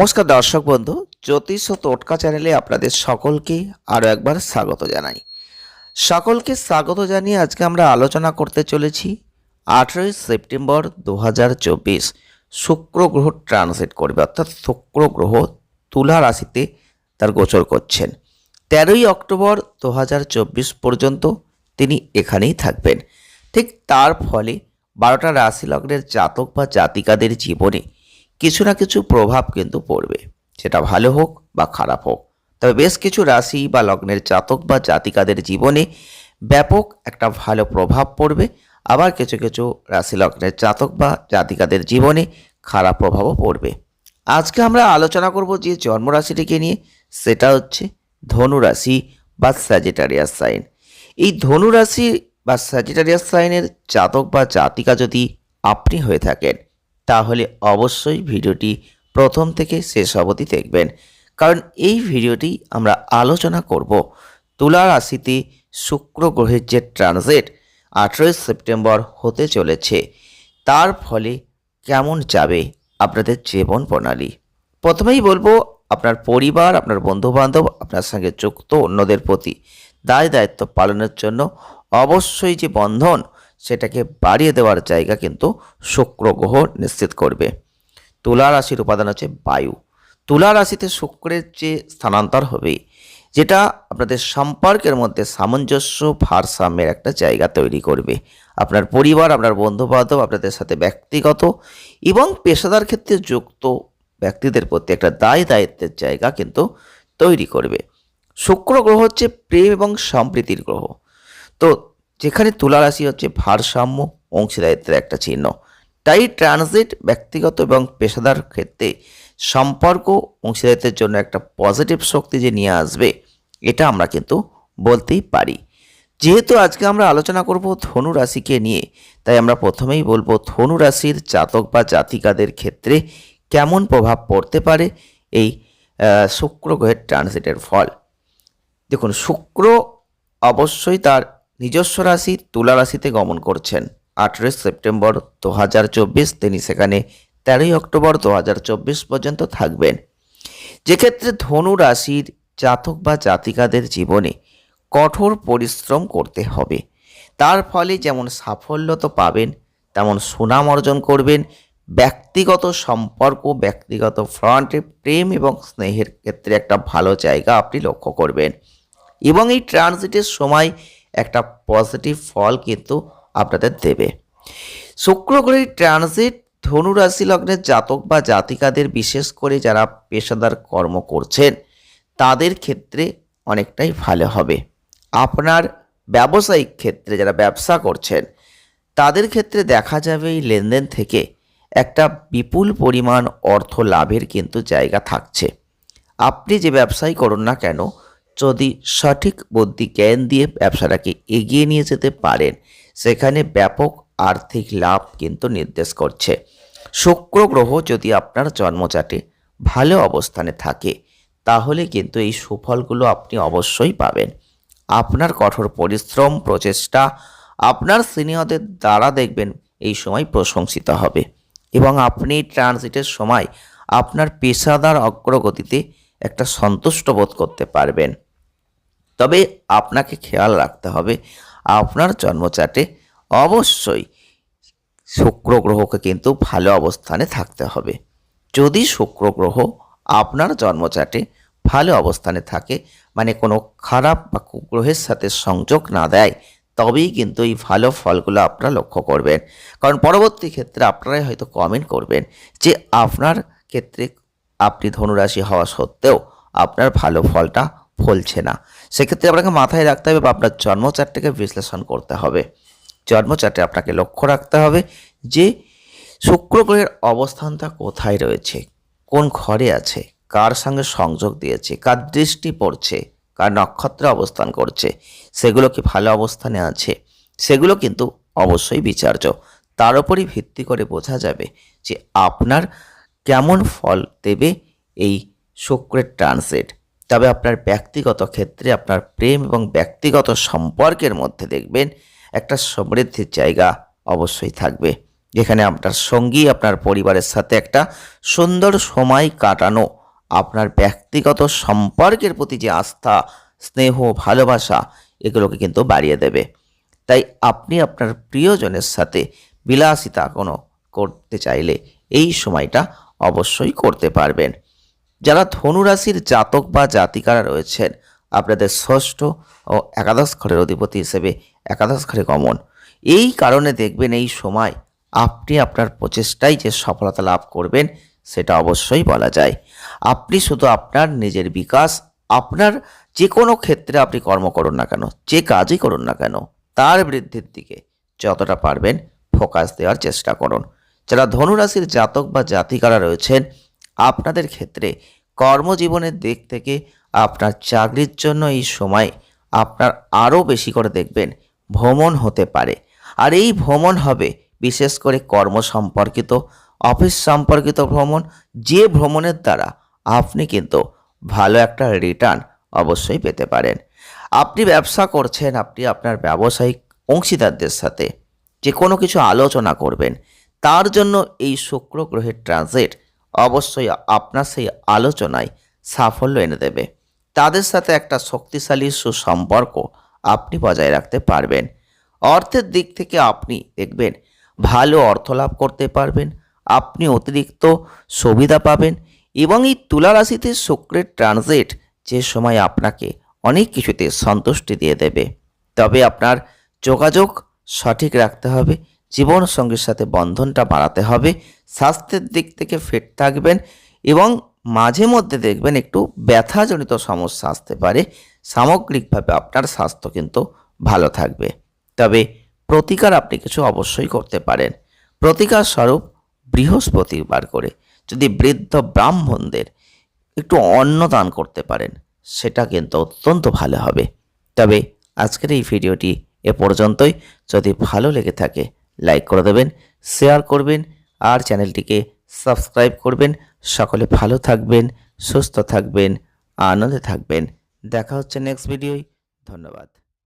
নমস্কার দর্শক বন্ধু, জ্যোতিষ ও টোটকা চ্যানেলে আপনাদের সকলকে আরও একবার স্বাগত জানাই। সকলকে স্বাগত জানিয়ে আজকে আমরা আলোচনা করতে চলেছি আঠেরোই সেপ্টেম্বর দু হাজার চব্বিশ, শুক্র গ্রহ ট্রানজিট করবে, অর্থাৎ শুক্র গ্রহ তুলা রাশিতে তার গোচর করছেন। তেরোই অক্টোবর দু হাজার চব্বিশ পর্যন্ত তিনি এখানেই থাকবেন। ঠিক তার ফলে বারোটা রাশি লগ্নের জাতক বা জাতিকাদের জীবনে কিছু না কিছু প্রভাব কিন্তু পড়বে। সেটা ভালো হোক বা খারাপ হোক। তবে বেশ কিছু রাশি বা লগ্নের জাতক বা জাতিকাদের জীবনে ব্যাপক একটা ভালো প্রভাব পড়বে। আবার কিছু কিছু রাশি লগ্নের জাতক বা জাতিকাদের জীবনে খারাপ প্রভাবও পড়বে। আজকে আমরা আলোচনা করব যে জন্মরাশিটিকে নিয়ে। সেটা হচ্ছে ধনু রাশি বা স্যাজিটারিয়াস সাইন এই ধনু রাশি বা স্যাজিটারিয়াস সাইনের জাতক বা জাতিকা যদি আপনি হয়ে থাকেন তাহলে অবশ্যই ভিডিওটি প্রথম থেকে শেষ অবধি দেখবেন। কারণ এই ভিডিওটি আমরা আলোচনা করব তুলা রাশিতে শুক্র গ্রহের যে ট্রানজিট আঠেরোই সেপ্টেম্বর হতে চলেছে। তার ফলে কেমন যাবে আপনাদের জীবন প্রণালী? প্রথমেই বলব, আপনার পরিবার, আপনার বন্ধুবান্ধব, আপনার সঙ্গে যুক্ত অন্যদের প্রতি দায় দায়িত্ব পালনের জন্য অবশ্যই যে বন্ধন সেটাকে বাড়িয়ে দেওয়ার জায়গা কিন্তু শুক্র গ্রহ নিশ্চিত করবে। তুলা রাশির উপাদান হচ্ছে বায়ু। তুলা রাশিতে শুক্রের যে স্থানান্তর হবে, যেটা আপনাদের সম্পর্কের মধ্যে সামঞ্জস্য ভারসাম্যের একটা জায়গা তৈরি করবে। আপনার পরিবার, আপনার বন্ধুবান্ধব, আপনাদের সাথে ব্যক্তিগত এবং পেশাদার ক্ষেত্রে যুক্ত ব্যক্তিদের প্রতি একটা দায় দায়িত্বের জায়গা কিন্তু তৈরি করবে। শুক্র গ্রহ হচ্ছে প্রেম এবং সম্প্রীতির গ্রহ। তো যেখানে তুলা রাশি হচ্ছে ভারসাম্য, অংশীদারিত্বের একটা চিহ্ন। তাই ট্রানজিট ব্যক্তিগত এবং পেশাদার ক্ষেত্রে সম্পর্ক, অংশীদারিত্বের জন্য একটা পজিটিভ শক্তি যে নিয়ে আসবে, এটা আমরা কিন্তু বলতেই পারি। যেহেতু আজকে আমরা আলোচনা করব ধনু রাশিকে নিয়ে, তাই আমরা প্রথমেই বলব ধনু রাশির জাতক বা জাতিকাদের ক্ষেত্রে কেমন প্রভাব পড়তে পারে এই শুক্র গ্রহের ট্রানজিটের ফল। দেখুন, শুক্র অবশ্যই তার নিজস্ব রাশি তুলা রাশিতে গমন করছেন। আঠেরোই সেপ্টেম্বর দু হাজার চব্বিশ তিনি সেখানে তেরোই অক্টোবর দু হাজার চব্বিশ পর্যন্ত থাকবেন। যেক্ষেত্রে ধনু রাশির জাতক বা জাতিকাদের জীবনে কঠোর পরিশ্রম করতে হবে। তার ফলে যেমন সাফল্য তো পাবেন, তেমন সুনাম অর্জন করবেন। ব্যক্তিগত সম্পর্ক, ব্যক্তিগত ফ্রন্টে প্রেম এবং স্নেহের ক্ষেত্রে একটা ভালো জায়গা আপনি লক্ষ্য করবেন। এবং এই ট্রানজিটের সময় একটা পজিটিভ ফল কিন্তু আপনাদের দেবে। শুক্র গ্রহের ট্রানজিট ধনু রাশি লগ্নের জাতক বা জাতিকাদের বিশেষ করে যারা পেশাদার কর্ম করছেন, তাদের ক্ষেত্রে অনেকটাই ভালো হবে। আপনার ব্যবসায়িক ক্ষেত্রে যারা ব্যবসা করছেন, তাদের ক্ষেত্রে দেখা যাবে এই লেনদেন থেকে একটা বিপুল পরিমাণ অর্থ লাভের কিন্তু জায়গা থাকছে। আপনি যে ব্যবসাই করুন না কেন যদি সঠিক বুদ্ধি জ্ঞান দিয়ে ব্যবসাটাকে এগিয়ে নিয়ে যেতে পারেন, সেখানে ব্যাপক আর্থিক লাভ কিন্তু নির্দেশ করছে। শুক্র গ্রহ যদি আপনার জন্মচাটে ভালো অবস্থানে থাকে, তাহলে কিন্তু এই সুফলগুলো আপনি অবশ্যই পাবেন। আপনার কঠোর পরিশ্রম, প্রচেষ্টা, আপনার সিনিয়রদের দ্বারা দেখবেন এই সময় প্রশংসিত হবে। এবং আপনি ট্রানজিটের সময় আপনার পেশাদার অগ্রগতিতে একটা সন্তুষ্ট বোধ করতে পারবেন। তবে আপনাকে খেয়াল রাখতে হবে, আপনার জন্মচাটে অবশ্যই শুক্র গ্রহকে কিন্তু ভালো অবস্থানে থাকতে হবে। যদি শুক্র গ্রহ আপনার জন্মচাটে ভালো অবস্থানে থাকে মানে কোনো খারাপ বা কুগ্রহের সাথে সংযোগ না দেয়, তবেই কিন্তু এই ভালো ফলগুলো আপনারা লক্ষ্য করবেন। কারণ পরবর্তী ক্ষেত্রে আপনারাই হয়তো কমেন্ট করবেন যে আপনার ক্ষেত্রে আপনি ধনুরাশি হওয়া সত্ত্বেও আপনার ভালো ফলটা ফলছে না। সেক্ষেত্রে আপনাকে মাথায় রাখতে হবে বা আপনার জন্মচারটাকে বিশ্লেষণ করতে হবে। জন্মচাটে আপনাকে লক্ষ্য রাখতে হবে যে শুক্র গ্রহের অবস্থানটা কোথায় রয়েছে, কোন ঘরে আছে, কার সঙ্গে সংযোগ দিয়েছে, কার দৃষ্টি পড়ছে, কার নক্ষত্রে অবস্থান করছে, সেগুলো কি ভালো অবস্থানে আছে? সেগুলো কিন্তু অবশ্যই বিচার্য। তার উপরই ভিত্তি করে বোঝা যাবে যে আপনার কেমন ফল দেবে এই শুক্রের ট্রানজিট তবে আপনার ব্যক্তিগত ক্ষেত্রে আপনার প্রেম এবং ব্যক্তিগত সম্পর্কের মধ্যে দেখবেন একটা সমৃদ্ধির জায়গা অবশ্যই থাকবে। যেখানে আপনার সঙ্গী, আপনার পরিবারের সাথে একটা সুন্দর সময় কাটানো, আপনার ব্যক্তিগত সম্পর্কের প্রতি যে আস্থা, স্নেহ, ভালোবাসা, এগুলোকে কিন্তু বাড়িয়ে দেবে। তাই আপনি আপনার প্রিয়জনের সাথে বিলাসিতা কোনো করতে চাইলে এই সময়টা অবশ্যই করতে পারবেন। যারা ধনুরাশির জাতক বা জাতিকারা রয়েছেন, আপনাদের ষষ্ঠ ও একাদশ ঘরের অধিপতি হিসেবে একাদশ ঘরে গমন। এই কারণে দেখবেন এই সময় আপনি আপনার প্রচেষ্টায় যে সফলতা লাভ করবেন, সেটা অবশ্যই বলা যায়। আপনি শুধু আপনার নিজের বিকাশ, আপনার যে কোনো ক্ষেত্রে আপনি কর্ম করুন না কেন, যে কাজই করুন না কেন, তার বৃদ্ধির দিকে যতটা পারবেন ফোকাস দেওয়ার চেষ্টা করুন। যারা ধনুরাশির জাতক বা জাতিকারা রয়েছেন আপনাদের ক্ষেত্রে কর্মজীবনের দিক থেকে আপনার চাকরির জন্য এই সময় আপনার আরও বেশি করে দেখবেন ভ্রমণ হতে পারে। আর এই ভ্রমণ হবে বিশেষ করে কর্ম সম্পর্কিত অফিস সম্পর্কিত ভ্রমণ, যে ভ্রমণের দ্বারা আপনি কিন্তু ভালো একটা রিটার্ন অবশ্যই পেতে পারেন। আপনি ব্যবসা করছেন, আপনি আপনার ব্যবসায়িক অংশীদারদের সাথে যে কোনো কিছু আলোচনা করবেন, তার জন্য এই শুক্র গ্রহের ট্রানজিট অবশ্যই আপনার সেই আলোচনায় সাফল্য এনে দেবে। তাদের সাথে একটা শক্তিশালী সুসম্পর্ক আপনি বজায় রাখতে পারবেন। অর্থের দিক থেকে আপনি দেখবেন ভালো অর্থ লাভ করতে পারবেন, আপনি অতিরিক্ত সুবিধা পাবেন এবং এই তুলা রাশিতে শুক্রের ট্রানজিট যে সময় আপনাকে অনেক কিছুতে সন্তুষ্টি দিয়ে দেবে। তবে আপনার যোগাযোগ সঠিক রাখতে হবে জীবন সঙ্গীর সাথে বন্ধনটা বাড়াতে হবে। স্বাস্থ্যের দিক থেকে ফিট থাকবেন এবং মাঝে মধ্যে দেখবেন একটু ব্যথাজনিত সমস্যা আসতে পারে। সামগ্রিকভাবে আপনার স্বাস্থ্য কিন্তু ভালো থাকবে। তবে প্রতিকার আপনি কিছু অবশ্যই করতে পারেন। প্রতিকার স্বরূপ বৃহস্পতিবার করে যদি বৃদ্ধ ব্রাহ্মণদের একটু অন্ন দান করতে পারেন, সেটা কিন্তু অত্যন্ত ভালো হবে। তবে আজকের এই ভিডিওটি এ পর্যন্তই। যদি ভালো লেগে থাকে লাইক করে দেবেন, শেয়ার করবেন আর চ্যানেলটিকে সাবস্ক্রাইব করবেন। সকলে ভালো থাকবেন, সুস্থ থাকবেন, আনন্দে থাকবেন। দেখা হচ্ছে নেক্সট ভিডিওয় ধন্যবাদ।